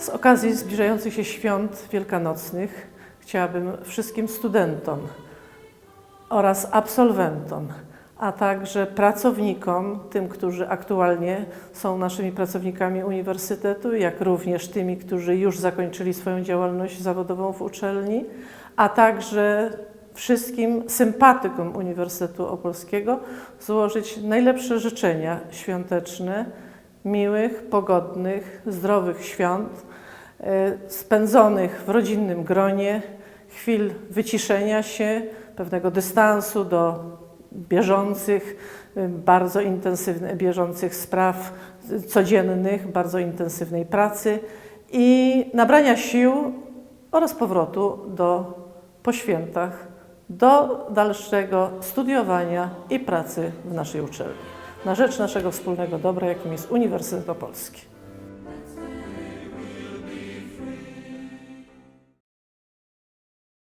Z okazji zbliżających się świąt wielkanocnych chciałabym wszystkim studentom oraz absolwentom, a także pracownikom, tym, którzy aktualnie są naszymi pracownikami uniwersytetu, jak również tymi, którzy już zakończyli swoją działalność zawodową w uczelni, a także wszystkim sympatykom Uniwersytetu Opolskiego złożyć najlepsze życzenia świąteczne, miłych, pogodnych, zdrowych świąt, e, spędzonych w rodzinnym gronie, chwil wyciszenia się, pewnego dystansu do bieżących, y, bardzo intensywnych, bieżących spraw codziennych, bardzo intensywnej pracy i nabrania sił oraz powrotu do po świętach, do dalszego studiowania i pracy w naszej uczelni na rzecz naszego wspólnego dobra, jakim jest Uniwersytet Opolski.